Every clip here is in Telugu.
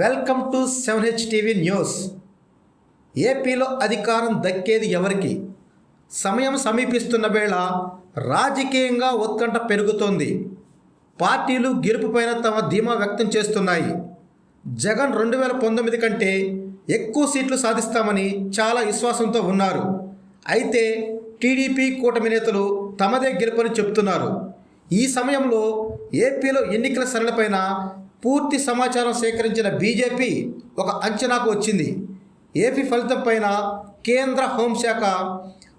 Welcome to seven H TV news. ఏపీలో అధికారం దక్కేది ఎవరికి? సమయం సమీపిస్తున్న వేళ రాజకీయంగా ఉత్కంఠ పెరుగుతోంది. పార్టీలు గెలుపుపైన తమ ధీమా వ్యక్తం చేస్తున్నాయి. జగన్ రెండు వేల పంతొమ్మిది కంటే ఎక్కువ సీట్లు సాధిస్తామని చాలా విశ్వాసంతో ఉన్నారు. అయితే టీడీపీ కూటమి నేతలు తమదే గెలుపని చెప్తున్నారు. ఈ సమయంలో ఏపీలో ఎన్నికల సరళిపైన పూర్తి సమాచారం సేకరించిన బీజేపీ ఒక అంచనాకు వచ్చింది. ఏపీ ఫలితం పైన కేంద్ర హోంశాఖ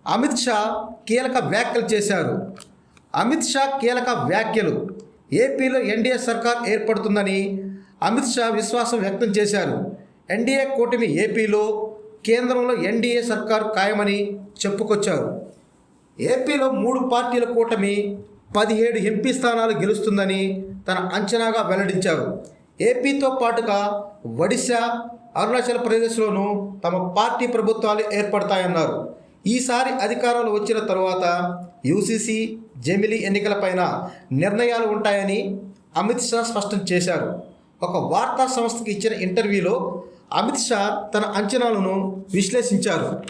అమిత్ షా కీలక వ్యాఖ్యలు చేశారు. అమిత్ షా కీలక వ్యాఖ్యలు. ఏపీలో ఎన్డీఏ సర్కార్ ఏర్పడుతుందని అమిత్ షా విశ్వాసం వ్యక్తం చేశారు. ఎన్డీఏ కూటమి ఏపీలో కేంద్రంలో ఎన్డీఏ సర్కారు ఖాయమని చెప్పుకొచ్చారు. ఏపీలో మూడు పార్టీల కూటమి పదిహేడు ఎంపీ స్థానాలు గెలుస్తుందని తన అంచనాగా వెల్లడించారు. ఏపీతో పాటుగా ఒడిశా అరుణాచల్ ప్రదేశ్లోనూ తమ పార్టీ ప్రభుత్వాలు ఏర్పడతాయన్నారు. ఈసారి అధికారంలో వచ్చిన తరువాత యూసీసీ జమిలీ ఎన్నికలపైన నిర్ణయాలు ఉంటాయని అమిత్ షా స్పష్టం చేశారు. ఒక వార్తా సంస్థకి ఇచ్చిన ఇంటర్వ్యూలో అమిత్ షా తన అంచనాలను విశ్లేషించారు.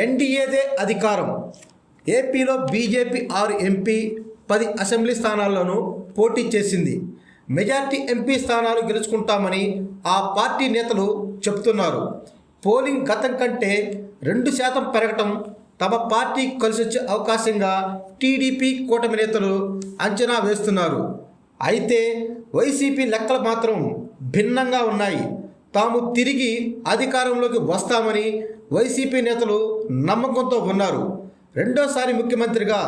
ఎన్డీఏదే అధికారం. ఏపీలో బీజేపీ ఆరు ఎంపీ పది అసెంబ్లీ స్థానాల్లోనూ పోటీ చేసింది. మెజార్టీ ఎంపీ స్థానాలు గెలుచుకుంటామని ఆ పార్టీ నేతలు చెప్తున్నారు పోలింగ్ గతం కంటే రెండు శాతం పెరగటం తమ పార్టీ కలిసొచ్చే అవకాశంగా టీడీపీ కూటమి నేతలు అంచనా వేస్తున్నారు. అయితే వైసీపీ లెక్కలు మాత్రం భిన్నంగా ఉన్నాయి. తాము తిరిగి అధికారంలోకి వస్తామని వైసీపీ నేతలు నమ్మకంతో ఉన్నారు. రెండోసారి ముఖ్యమంత్రిగా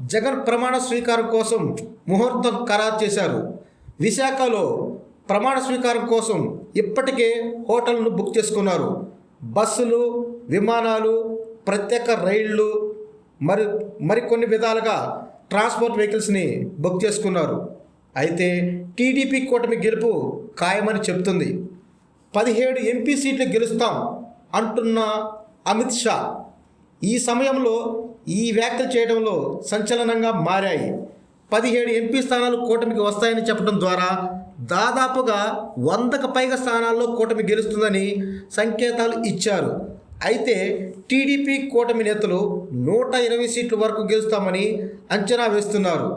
జగన్ ప్రమాణ స్వీకారం కోసం ముహూర్తం ఖరారు చేశారు. విశాఖలో ప్రమాణ స్వీకారం కోసం ఇప్పటికే హోటల్ను బుక్ చేసుకున్నారు. బస్సులు విమానాలు ప్రత్యేక రైళ్ళు మరి మరికొన్ని విధాలుగా ట్రాన్స్పోర్ట్ వెహికల్స్ని బుక్ చేసుకున్నారు. అయితే టీడీపీ కూటమి గెలుపు ఖాయమని చెబుతుంది. పదిహేడు ఎంపీ సీట్లు గెలుస్తాం అంటున్న అమిత్ షా ఈ సమయంలో ఈ వ్యాఖ్యలు చేయడంలో సంచలనంగా మారాయి. పదిహేడు ఎంపీ స్థానాలు కూటమికి వస్తాయని చెప్పడం ద్వారా దాదాపుగా వందకు పైగా స్థానాల్లో కూటమి గెలుస్తుందని సంకేతాలు ఇచ్చారు. అయితే టీడీపీ కూటమి నేతలు నూట ఇరవై సీట్ల వరకు గెలుస్తామని అంచనా వేస్తున్నారు.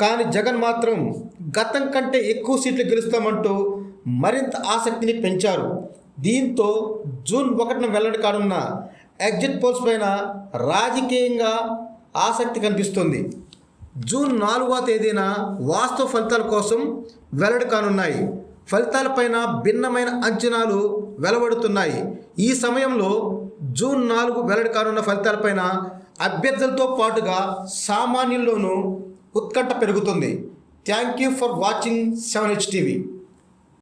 కానీ జగన్ మాత్రం గతం కంటే ఎక్కువ సీట్లు గెలుస్తామంటూ మరింత ఆసక్తిని పెంచారు. దీంతో జూన్ ఒకటిన వెల్లడి కానున్న ఎగ్జిట్ పోల్స్ పైన రాజకీయంగా ఆసక్తి కనిపిస్తుంది. జూన్ నాలుగవ తేదీన వాస్తవ ఫలితాల కోసం వెల్లడి కానున్నాయి. ఫలితాలపైన భిన్నమైన అంచనాలు వెలువడుతున్నాయి. ఈ సమయంలో జూన్ నాలుగు వెల్లడి కానున్న ఫలితాలపైన అభ్యర్థులతో పాటుగా సామాన్యుల్లోనూ ఉత్కంఠ పెరుగుతుంది. Thank you for watching seven H TV.